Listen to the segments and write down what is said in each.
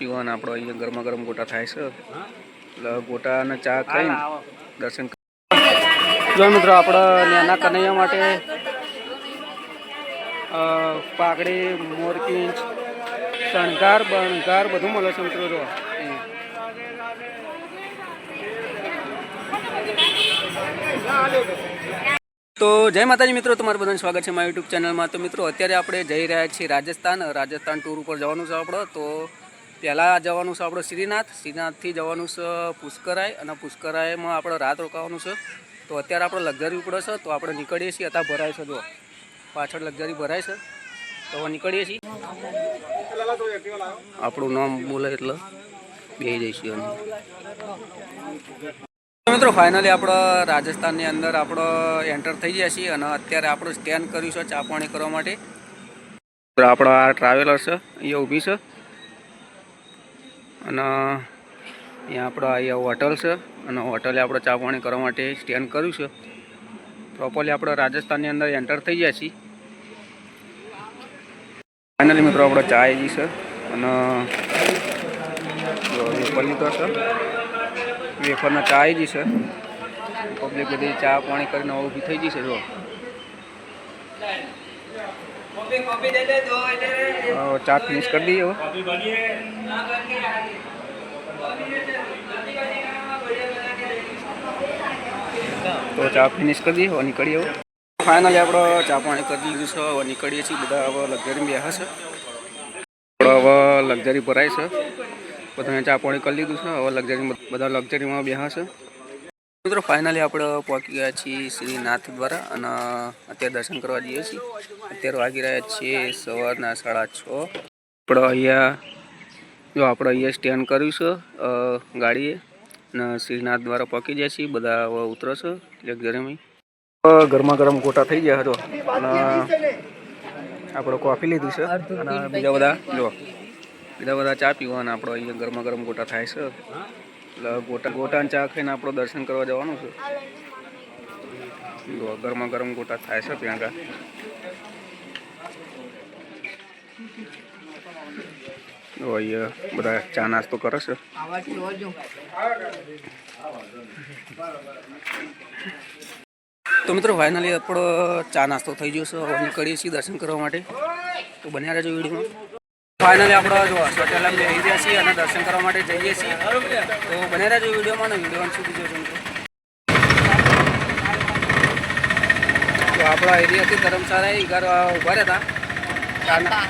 પીવાના આપણો અહીંયા ગરમા ગરમ ગોટા થાય છે. એટલે ગોટા અને ચા ખાઈને દર્શન જો મિત્રો આપણે નાના કનૈયા માટે પાઘડી મોરપીંચ શણગાર બણગાર બધું મળે છે મિત્રો જો તો જય માતાજી મિત્રો તમારું બધાનું સ્વાગત છે મારા યુટ્યુબ ચેનલમાં. તો મિત્રો અત્યારે આપણે જઈ રહ્યા છીએ રાજસ્થાન. રાજસ્થાન ટૂર ઉપર જવાનું છે આપણે તો પહેલાં જવાનું છે આપણે શ્રીનાથ. શ્રીનાથથી જવાનું છે પુષ્કરાય અને પુષ્કરાયમાં આપણે રાત રોકાવાનું છે. તો અત્યારે આપણે લક્ઝરી ઉપડે છે, તો આપણે નીકળીએ છીએ. અત્યારે ભરાય છે જો પાછળ લક્ઝરી ભરાય છે. તો નીકળીએ છીએ. આપણું નામ બોલે એટલે બે જઈશું મિત્રો ફાઇનલી આપણે રાજસ્થાનની અંદર આપણે એન્ટર થઈ ગયા છીએ અને અત્યારે આપણે સ્ટેન્ડ કર્યું છે, ચા પાણી કરવા માટે. આપણા આ ટ્રાવેલર છે, અહીંયા ઊભી છે. અને અહીંયા આપણો અહીંયા હોટલ છે અને હોટલે આપણે ચા પાણી કરવા માટે સ્ટેન્ડ કર્યું છે. પ્રોપરલી આપણે રાજસ્થાનની અંદર એન્ટર થઈ ગયા છીએ. ફાઇનલી મિત્રો આપણે ચા આવી છે અને વેફર લીધો છે. વેફરના ચા આવી છે. પબ્લિક બધી ચા પાણી કરીને ઊભી થઈ ગઈ છે જો ચા ફિનિશ કરી દઈએ તો ચા ફિનિશ કરી દઈએ નીકળીએ ફાઇનલી આપણે ચા પાણી કરી લીધું છે, હવે નીકળીએ છીએ. બધા હવે લક્ઝરી બેહા છે. આપણે હવે લક્ઝરી ભરાય છે. બધાને ચા પાણી કરી લીધું છે, હવે લક્ઝરી બધા લક્ઝરીમાં બેહા છે. મિત્રો ફાઇનલી આપણે પહોંચી ગયા છીએ શ્રીનાથ દ્વારા અને અત્યારે દર્શન કરવા જઈએ છીએ. અત્યારે વાગી રહ્યા છીએ સવારના સાડા છ. આપણે અહીંયા જો આપણે અહીંયા સ્ટેન્ડ કર્યું છે ગાડીએ અને સિંહનાથ દ્વારા પહોંચી જાય છીએ બધા ઉતરશે એટલે છે ગરમા ગરમ ગોટા થઈ ગયા હતો અને આપણે કોફી લીધી છે, અને બીજા બધા, જો, બીજા બધા ચા પીવાના આપણો અહીંયા ગરમા ગરમ ગોટા થાય છે. એટલે ગોટા ગોટાને ચા ખાઈને આપણો દર્શન કરવા જવાનું છે. જો, ગરમા ગરમ ગોટા થાય છે ત્યાં આગળ. જો અહીંયા બધા ચા નાસ્તો કરે છે. તો મિત્રો ફાઇનલી આપણો ચા નાસ્તો થઈ ગયો છે. હવે નીકળીએ છીએ દર્શન કરવા માટે. તો બન્યા રહેજો વિડીયોમાં. ફાઇનલી આપણે જો હોસ્પિટલમાં બેસી રહ્યા છીએ અને દર્શન કરવા માટે જઈએ છીએ. તો બન્યા રહેજો વિડીયોમાં ને વીડિયો સુધી જોજો તો આપણા એરિયાથી ધર્મશાળા ઘર ઊભા રહ્યા હતા ચાના-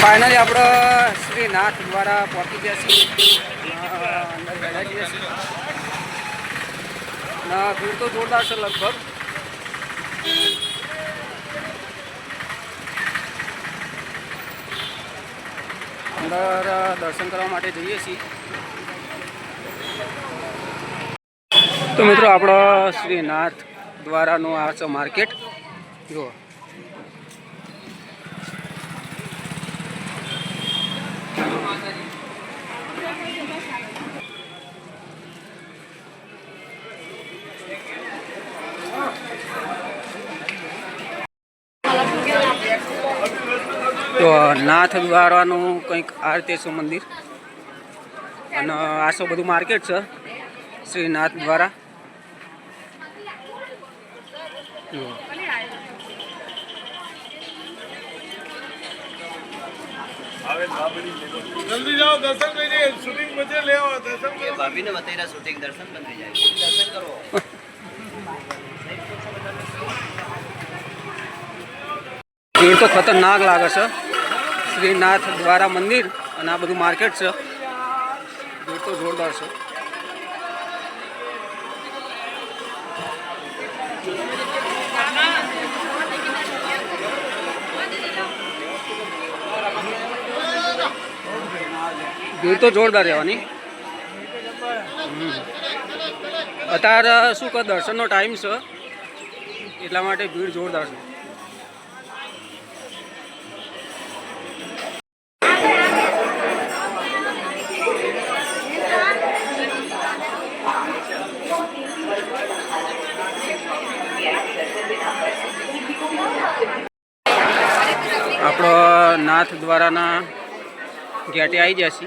ફાઇનલી આપણે શ્રીનાથ દ્વારા પહોંચી ગયા છીએ. ના, ભીડ તો જોરદાર છે લગભગ. અંદર દર્શન કરવા માટે જઈએ છીએ. તો મિત્રો, આપણો શ્રીનાથ દ્વારાનું આ છે માર્કેટ. જુઓ. તો નાથ દ્વારાનું કંઈક આ રીતે છે મંદિર. અને આ શું બધું માર્કેટ છે? શ્રીનાથ દ્વારા. જલ્દી જાઓ દર્શન કરીને શૂટિંગ મજે લેવો દર્શન કરો. ભાભીને બતાવી શૂટિંગ દર્શન બંધ થઈ જાય. દર્શન કરો. ભીડ તો ખતરનાક લાગે છે. શ્રીનાથ દ્વારા મંદિર અને આ બધું માર્કેટ છે. ભીડ તો જોરદાર છે. ભીડ તો જોરદાર રહેવાની. અત્યારે શું કહે, દર્શનનો ટાઈમ છે. એટલા માટે ભીડ જોરદાર છે. આપણો નાથ દ્વારાના ગેટે આવી જશે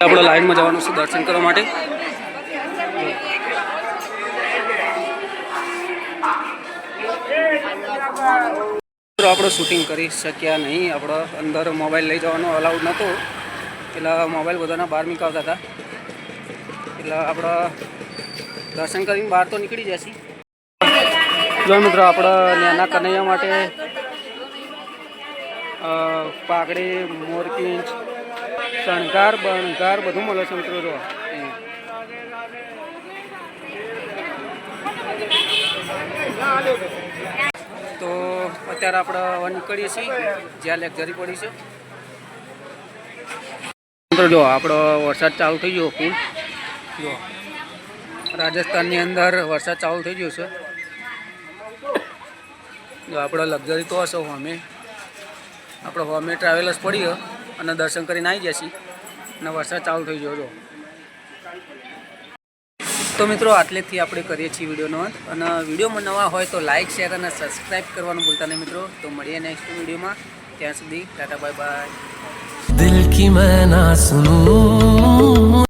આપણે લાઈનમાં જવાનું છે દર્શન કરવા માટે. આપણે શૂટિંગ કરી શક્યા નહીં. આપણો અંદર મોબાઈલ લઈ જવાનો અલાઉડ નહોતો એટલે મોબાઈલ બધાના બહાર નીકળતા હતા. એટલે આપણે દર્શન કરીને બહાર તો નીકળી જશે જો મિત્રો, આપણે નાના કનૈયા માટે પાઘડી, મોરકી, શણગાર, બણગાર બધું મળે છે મિત્રો તો અત્યારે આપણે હવે નીકળીએ છીએ, જ્યાં લેક્ચરી પડી છે. મિત્રો જો, આપણો વરસાદ ચાલુ થઈ ગયો ફૂલ. જો, રાજસ્થાનની અંદર વરસાદ ચાલુ થઈ ગયો છે. જો, આપણો લક્ઝરી તો હશો અમે. આપણે હોમે ટ્રાવેલર્સ પડીએ અને દર્શન કરીને આવી જશે. અને વરસાદ ચાલુ થઈ ગયો, જો. તો મિત્રો, આટલેથી આપણે કરીએ છીએ વિડીયોનો અંત. અને વિડીયોમાં નવા હોય તો લાઇક શેર અને સબસ્ક્રાઈબ કરવાનું ભૂલતા નહીં મિત્રો. તો મળીએ નેક્સ્ટ વિડીયોમાં. ત્યાં સુધી ટાટા, બાય બાય. દિલ કી મેં ના સુનું.